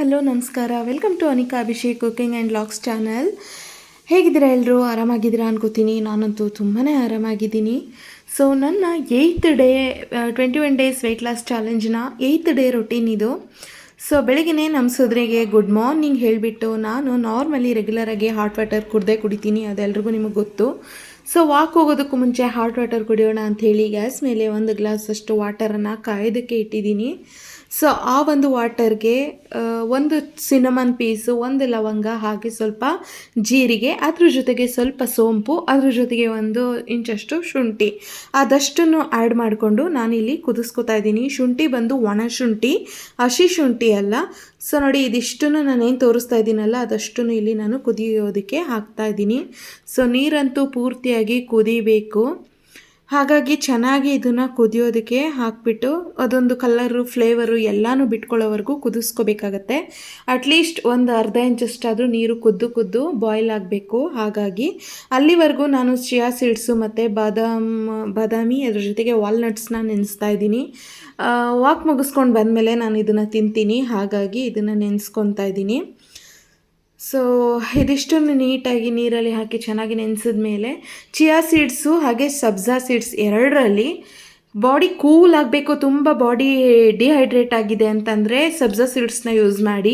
Hello, ನಮಸ್ಕಾರ. Welcome to Anika Abhishek cooking and logs channel ಹೇಗಿದ್ದೀರಾ ಎಲ್ಲರೂ ಆರಾಮಾಗಿದ್ದೀರಾ ಅನ್ಕೋತೀನಿ. ನಾನಂತೂ ತುಂಬಾ ಆರಾಮಾಗಿದ್ದೀನಿ. ಸೊ ನನ್ನ eighth day twenty one days weight loss ಚಾಲೆಂಜ್ನ eighth day routine ಇದು. ಸೊ ಬೆಳಗ್ಗೆ ನಮ್ಮ ಸೋದರಿಗೆ ಗುಡ್ ಮಾರ್ನಿಂಗ್ ಹೇಳಿಬಿಟ್ಟು ನಾನು ನಾರ್ಮಲಿ ರೆಗ್ಯುಲರಾಗಿ ಹಾಟ್ ವಾಟರ್ ಕುಡ್ದೇ ಕುಡಿತೀನಿ. ಅದೆಲ್ರಿಗೂ ನಿಮಗೆ ಗೊತ್ತು. ಸೊ ವಾಕ್ ಹೋಗೋದಕ್ಕೂ ಮುಂಚೆ ಹಾಟ್ ವಾಟರ್ ಕುಡಿಯೋಣ ಅಂಥೇಳಿ ಗ್ಯಾಸ್ ಮೇಲೆ ಒಂದು ಗ್ಲಾಸ್ ಅಷ್ಟು ವಾಟರನ್ನು ಕಾಯೋದಕ್ಕೆ ಇಟ್ಟಿದ್ದೀನಿ. ಸೊ ಆ ಒಂದು ವಾಟರ್ಗೆ ಒಂದು ಸಿನಮನ್ ಪೀಸು ಒಂದು ಲವಂಗ, ಹಾಗೆ ಸ್ವಲ್ಪ ಜೀರಿಗೆ, ಅದ್ರ ಜೊತೆಗೆ ಸ್ವಲ್ಪ ಸೋಂಪು, ಅದ್ರ ಜೊತೆಗೆ ಒಂದು ಇಂಚಷ್ಟು ಶುಂಠಿ. ಅದಷ್ಟನ್ನು ಆ್ಯಡ್ ಮಾಡಿಕೊಂಡು ನಾನಿಲ್ಲಿ ಕುದಿಸ್ಕೊತಾ ಇದ್ದೀನಿ. ಶುಂಠಿ ಬಂದು ಒಣ ಶುಂಠಿ, ಹಸಿ ಶುಂಠಿ ಅಲ್ಲ. ಸೊ ನೋಡಿ ಇದಿಷ್ಟನ್ನು ನಾನೇನು ತೋರಿಸ್ತಾ ಇದ್ದೀನಲ್ಲ, ಅದಷ್ಟನ್ನು ಇಲ್ಲಿ ನಾನು ಕುದಿಯೋದಕ್ಕೆ ಹಾಕ್ತಾ ಇದ್ದೀನಿ. ಸೊ ನೀರಂತೂ ಪೂರ್ತಿಯಾಗಿ ಕುದಿಬೇಕು. ಹಾಗಾಗಿ ಚೆನ್ನಾಗಿ ಇದನ್ನು ಕುದಿಯೋದಕ್ಕೆ ಹಾಕ್ಬಿಟ್ಟು ಅದೊಂದು ಕಲ್ಲರು ಫ್ಲೇವರು ಎಲ್ಲನೂ ಬಿಟ್ಕೊಳ್ಳೋವರೆಗೂ ಕುದಿಸ್ಕೋಬೇಕಾಗತ್ತೆ. ಅಟ್ಲೀಸ್ಟ್ ಒಂದು ಅರ್ಧ ಇಂಚಷ್ಟಾದರೂ ನೀರು ಕುದ್ದು ಕುದ್ದು ಬಾಯ್ಲ್ ಆಗಬೇಕು. ಹಾಗಾಗಿ ಅಲ್ಲಿವರೆಗೂ ನಾನು ಚಿಯಾ ಸೀಡ್ಸು ಮತ್ತು ಬಾದಾಮ್, ಬಾದಾಮಿ ಅದ್ರ ಜೊತೆಗೆ ವಾಲ್ನಟ್ಸ್ನ ನೆನೆಸ್ತಾ ಇದ್ದೀನಿ. ವಾಕ್ ಮುಗಿಸ್ಕೊಂಡು ಬಂದಮೇಲೆ ನಾನು ಇದನ್ನು ತಿಂತೀನಿ. ಹಾಗಾಗಿ ಇದನ್ನು ನೆನೆಸ್ಕೊತಾ ಇದ್ದೀನಿ. ಸೊ ಇದಿಷ್ಟನ್ನು ನೀಟಾಗಿ ನೀರಲ್ಲಿ ಹಾಕಿ ಚೆನ್ನಾಗಿ ನೆನೆಸಿದ ಮೇಲೆ ಚಿಯಾ ಸೀಡ್ಸು ಹಾಗೆ ಸಬ್ಜಾ ಸೀಡ್ಸ್ ಎರಡರಲ್ಲಿ ಬಾಡಿ ಕೂಲ್ ಆಗಬೇಕು, ತುಂಬ ಬಾಡಿ ಡಿಹೈಡ್ರೇಟ್ ಆಗಿದೆ ಅಂತಂದರೆ ಸಬ್ಜಾ ಸೀಡ್ಸ್ನ ಯೂಸ್ ಮಾಡಿ.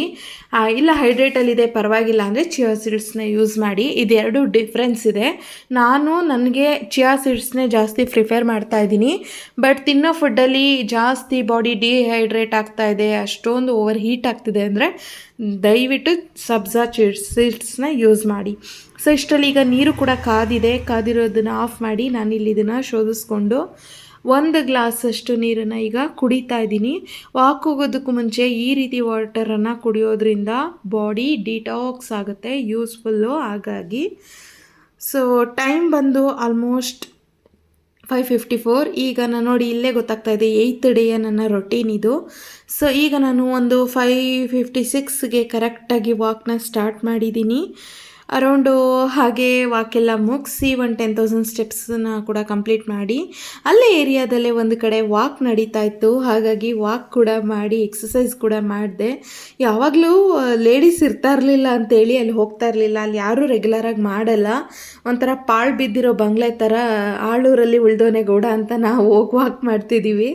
ಇಲ್ಲ ಹೈಡ್ರೇಟಲ್ಲಿದೆ ಪರವಾಗಿಲ್ಲ ಅಂದರೆ ಚಿಯಾ ಸೀಡ್ಸ್ನ ಯೂಸ್ ಮಾಡಿ. ಇದೆರಡು ಡಿಫ್ರೆನ್ಸ್ ಇದೆ. ನಾನು ನನಗೆ ಚಿಯಾ ಸೀಡ್ಸ್ನೇ ಜಾಸ್ತಿ ಪ್ರಿಫೇರ್ ಮಾಡ್ತಾ ಇದ್ದೀನಿ. ಬಟ್ ತಿನ್ನೋ ಫುಡ್ಡಲ್ಲಿ ಜಾಸ್ತಿ ಬಾಡಿ ಡಿಹೈಡ್ರೇಟ್ ಆಗ್ತಾ ಇದೆ, ಅಷ್ಟೊಂದು ಓವರ್ ಹೀಟ್ ಆಗ್ತಿದೆ ಅಂದರೆ ದಯವಿಟ್ಟು ಸಬ್ಜಾ ಚೀಡ್ಸ್ ಸೀಡ್ಸ್ನ ಯೂಸ್ ಮಾಡಿ. ಸೊ ಇಷ್ಟರಲ್ಲಿ ಈಗ ನೀರು ಕೂಡ ಕಾದಿದೆ. ಕಾದಿರೋದನ್ನು ಆಫ್ ಮಾಡಿ ನಾನಿಲ್ಲಿ ಇದನ್ನು ಶೋಧಿಸ್ಕೊಂಡು ಒಂದು ಗ್ಲಾಸಷ್ಟು ನೀರನ್ನು ಈಗ ಕುಡಿತಾ ಇದ್ದೀನಿ. ವಾಕ್ ಹೋಗೋದಕ್ಕೂ ಮುಂಚೆ ಈ ರೀತಿ ವಾಟರನ್ನು ಕುಡಿಯೋದ್ರಿಂದ ಬಾಡಿ ಡಿಟಾಕ್ಸ್ ಆಗುತ್ತೆ, ಯೂಸ್ಫುಲ್ಲು ಹಾಗಾಗಿ. ಸೊ ಟೈಮ್ ಬಂದು ಆಲ್ಮೋಸ್ಟ್ ಫೈವ್ ಫಿಫ್ಟಿ ಫೋರ್ ಈಗ ನಾನು ನೋಡಿ ಇಲ್ಲೇ ಗೊತ್ತಾಗ್ತಾ ಇದೆ ಏಯ್ತ್ ಡೇಯ ನನ್ನ ರೊಟೀನ್ ಇದು. ಸೊ ಈಗ ನಾನು ಒಂದು ಫೈವ್ ಫಿಫ್ಟಿ ಸಿಕ್ಸ್ಗೆ ಕರೆಕ್ಟಾಗಿ ವಾಕ್ನ ಸ್ಟಾರ್ಟ್ ಮಾಡಿದ್ದೀನಿ. ಅರೌಂಡು ಹಾಗೆ ವಾಕೆಲ್ಲ ಮುಗಿಸಿ ಒಂದು ಟೆನ್ ತೌಸಂಡ್ ಸ್ಟೆಪ್ಸನ್ನ ಕೂಡ ಕಂಪ್ಲೀಟ್ ಮಾಡಿ, ಅಲ್ಲೇ ಏರಿಯಾದಲ್ಲೇ ಒಂದು ಕಡೆ ವಾಕ್ ನಡೀತಾ ಇತ್ತು. ಹಾಗಾಗಿ ವಾಕ್ ಕೂಡ ಮಾಡಿ ಎಕ್ಸಸೈಸ್ ಕೂಡ ಮಾಡಿದೆ. ಯಾವಾಗಲೂ ಲೇಡೀಸ್ ಇರ್ತಾ ಇರಲಿಲ್ಲ ಅಂತೇಳಿ ಅಲ್ಲಿ ಹೋಗ್ತಾ ಇರಲಿಲ್ಲ. ಅಲ್ಲಿ ಯಾರೂ ರೆಗ್ಯುಲರಾಗಿ ಮಾಡಲ್ಲ. ಒಂಥರ ಪಾಳು ಬಿದ್ದಿರೋ ಬಂಗ್ಲೆ ಥರ ಆಳೂರಲ್ಲಿ ಉಳ್ದೋನೆ ಗೌಡ ಅಂತ ನಾವು ಹೋಗಿ ವಾಕ್ ಮಾಡ್ತಿದ್ದೀವಿ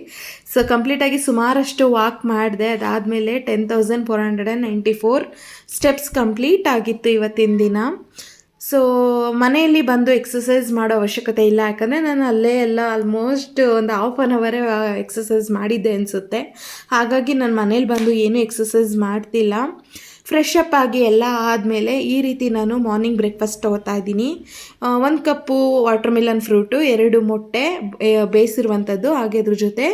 ಸೊ ಕಂಪ್ಲೀಟಾಗಿ ಸುಮಾರಷ್ಟು ವಾಕ್ ಮಾಡಿದೆ. ಅದಾದಮೇಲೆ ten thousand four hundred and ninety four steps complete ಆಗಿತ್ತು ಇವತ್ತಿನ ದಿನ. ಸೊ ಮನೆಯಲ್ಲಿ ಬಂದು ಎಕ್ಸಸೈಸ್ ಮಾಡೋ ಅವಶ್ಯಕತೆ ಇಲ್ಲ. ಯಾಕಂದರೆ ನಾನು ಅಲ್ಲೇ ಎಲ್ಲ ಆಲ್ಮೋಸ್ಟ್ ಒಂದು ಹಾಫ್ ಆನ್ ಅವರೇ ಎಕ್ಸಸೈಸ್ ಮಾಡಿದ್ದೆ ಅನಿಸುತ್ತೆ. ಹಾಗಾಗಿ ನಾನು ಮನೇಲಿ ಬಂದು ಏನೂ ಎಕ್ಸಸೈಸ್ ಮಾಡ್ತಿಲ್ಲ. ಫ್ರೆಶ್ ಅಪ್ ಆಗಿ ಎಲ್ಲ ಆದಮೇಲೆ ಈ ರೀತಿ ನಾನು ಮಾರ್ನಿಂಗ್ ಬ್ರೇಕ್ಫಾಸ್ಟ್ ತೊಗೋತಾ ಇದ್ದೀನಿ. ಒಂದು ಕಪ್ಪು ವಾಟರ್ ಮಿಲನ್ ಫ್ರೂಟು ಎರಡು ಮೊಟ್ಟೆ ಬೇಯಿಸಿರುವಂಥದ್ದು ಹಾಗೆ ಅದ್ರ ಜೊತೆ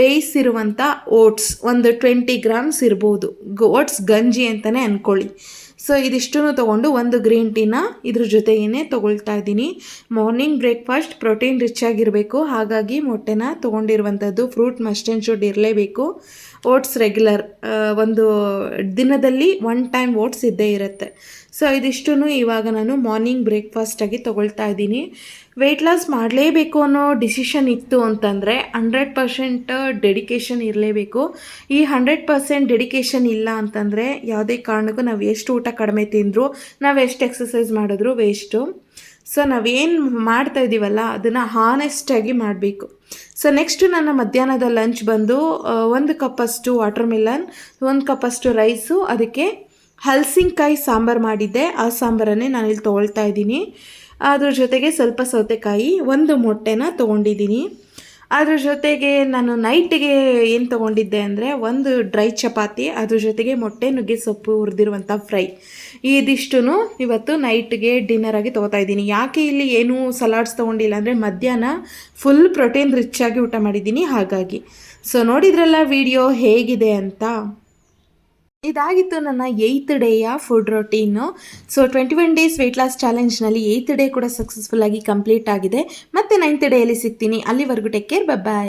ಬೇಯಿಸಿರುವಂಥ ಓಟ್ಸ್ ಒಂದು ಟ್ವೆಂಟಿ ಗ್ರಾಮ್ಸ್ ಇರ್ಬೋದು. ಓಟ್ಸ್ ಗಂಜಿ ಅಂತಲೇ ಅಂದ್ಕೊಳ್ಳಿ ಸೊ ಇದಿಷ್ಟು ತೊಗೊಂಡು ಒಂದು ಗ್ರೀನ್ ಟೀನ ಇದ್ರ ಜೊತೆಗೇ ತೊಗೊಳ್ತಾ ಇದ್ದೀನಿ. ಮಾರ್ನಿಂಗ್ ಬ್ರೇಕ್ಫಾಸ್ಟ್ ಪ್ರೋಟೀನ್ ರಿಚ್ ಆಗಿರಬೇಕು. ಹಾಗಾಗಿ ಮೊಟ್ಟೆನ ತೊಗೊಂಡಿರುವಂಥದ್ದು ಫ್ರೂಟ್ ಮಸ್ಟ್ ಶುಡ್ ಇರಲೇಬೇಕು. ಓಟ್ಸ್ ರೆಗ್ಯುಲರ್ ಒಂದು ದಿನದಲ್ಲಿ ಒನ್ ಟೈಮ್ ಓಟ್ಸ್ ಇದ್ದೇ ಇರುತ್ತೆ. ಸೊ ಇದಿಷ್ಟು ಇವಾಗ ನಾನು ಮಾರ್ನಿಂಗ್ ಬ್ರೇಕ್ಫಾಸ್ಟಾಗಿ ತೊಗೊಳ್ತಾ ಇದ್ದೀನಿ. ವೆಯ್ಟ್ ಲಾಸ್ ಮಾಡಲೇಬೇಕು ಅನ್ನೋ ಡಿಸಿಷನ್ ಇತ್ತು ಅಂತಂದರೆ ಹಂಡ್ರೆಡ್ ಪರ್ಸೆಂಟ್ ಡೆಡಿಕೇಶನ್ ಇರಲೇಬೇಕು. ಈ ಹಂಡ್ರೆಡ್ ಪರ್ಸೆಂಟ್ ಡೆಡಿಕೇಶನ್ ಇಲ್ಲ ಅಂತಂದರೆ ಯಾವುದೇ ಕಾರಣಕ್ಕೂ ನಾವು ಎಷ್ಟು ಊಟ ಕಡಿಮೆ ತಿಂದರೂ, ನಾವು ಎಷ್ಟು ಎಕ್ಸಸೈಸ್ ಮಾಡಿದ್ರು ವೇಸ್ಟು ಸೊ ನಾವೇನು ಮಾಡ್ತಾ ಇದ್ದೀವಲ್ಲ ಅದನ್ನು ಹಾನೆಸ್ಟಾಗಿ ಮಾಡಬೇಕು. ಸೊ ನೆಕ್ಸ್ಟು ನನ್ನ ಮಧ್ಯಾಹ್ನದ ಲಂಚ್ ಬಂದು ಒಂದು ಕಪ್ಪಷ್ಟು ವಾಟರ್ ಮಿಲನ್ ಒಂದು ಕಪ್ಪಷ್ಟು ರೈಸು ಅದಕ್ಕೆ ಹಲಸಿನಕಾಯಿ ಸಾಂಬಾರು ಮಾಡಿದ್ದೆ. ಆ ಸಾಂಬಾರನ್ನೇ ನಾನಿಲ್ಲಿ ತೊಗೊಳ್ತಾ ಇದ್ದೀನಿ. ಅದ್ರ ಜೊತೆಗೆ ಸ್ವಲ್ಪ ಸೌತೆಕಾಯಿ ಒಂದು ಮೊಟ್ಟೆನ ತೊಗೊಂಡಿದ್ದೀನಿ. ಅದ್ರ ಜೊತೆಗೆ ನಾನು ನೈಟಿಗೆ ಏನು ತೊಗೊಂಡಿದ್ದೆ ಅಂದರೆ ಒಂದು ಡ್ರೈ ಚಪಾತಿ, ಅದ್ರ ಜೊತೆಗೆ ಮೊಟ್ಟೆ ನುಗ್ಗೆ ಸೊಪ್ಪು ಹುರಿದಿರುವಂಥ ಫ್ರೈ. ಇದಿಷ್ಟು ಇವತ್ತು ನೈಟ್ಗೆ ಡಿನ್ನರಾಗಿ ತೊಗೋತಾ ಇದ್ದೀನಿ. ಯಾಕೆ ಇಲ್ಲಿ ಏನೂ ಸಲಾಡ್ಸ್ ತೊಗೊಂಡಿಲ್ಲ ಅಂದರೆ ಮಧ್ಯಾಹ್ನ ಫುಲ್ ಪ್ರೋಟೀನ್ ರಿಚ್ ಆಗಿ ಊಟ ಮಾಡಿದ್ದೀನಿ ಹಾಗಾಗಿ. ಸೊ ನೋಡಿದ್ರಲ್ಲ ವಿಡಿಯೋ ಹೇಗಿದೆ ಅಂತ? ಇದಾಗಿತ್ತು ನನ್ನ eighth ಡೇಯ food routine so twenty one days weight loss ಚಾಲೆಂಜ್ನಲ್ಲಿ eighth day ಕೂಡ ಸಕ್ಸಸ್ಫುಲ್ ಆಗಿ ಕಂಪ್ಲೀಟ್ ಆಗಿದೆ. ಮತ್ತೆ ನೈನ್ತ್ ಡೇಯಲ್ಲಿ ಸಿಗ್ತೀನಿ. ಅಲ್ಲಿವರೆಗೂ ಟೇಕ್ ಕೇರ್ ಬಾಯ್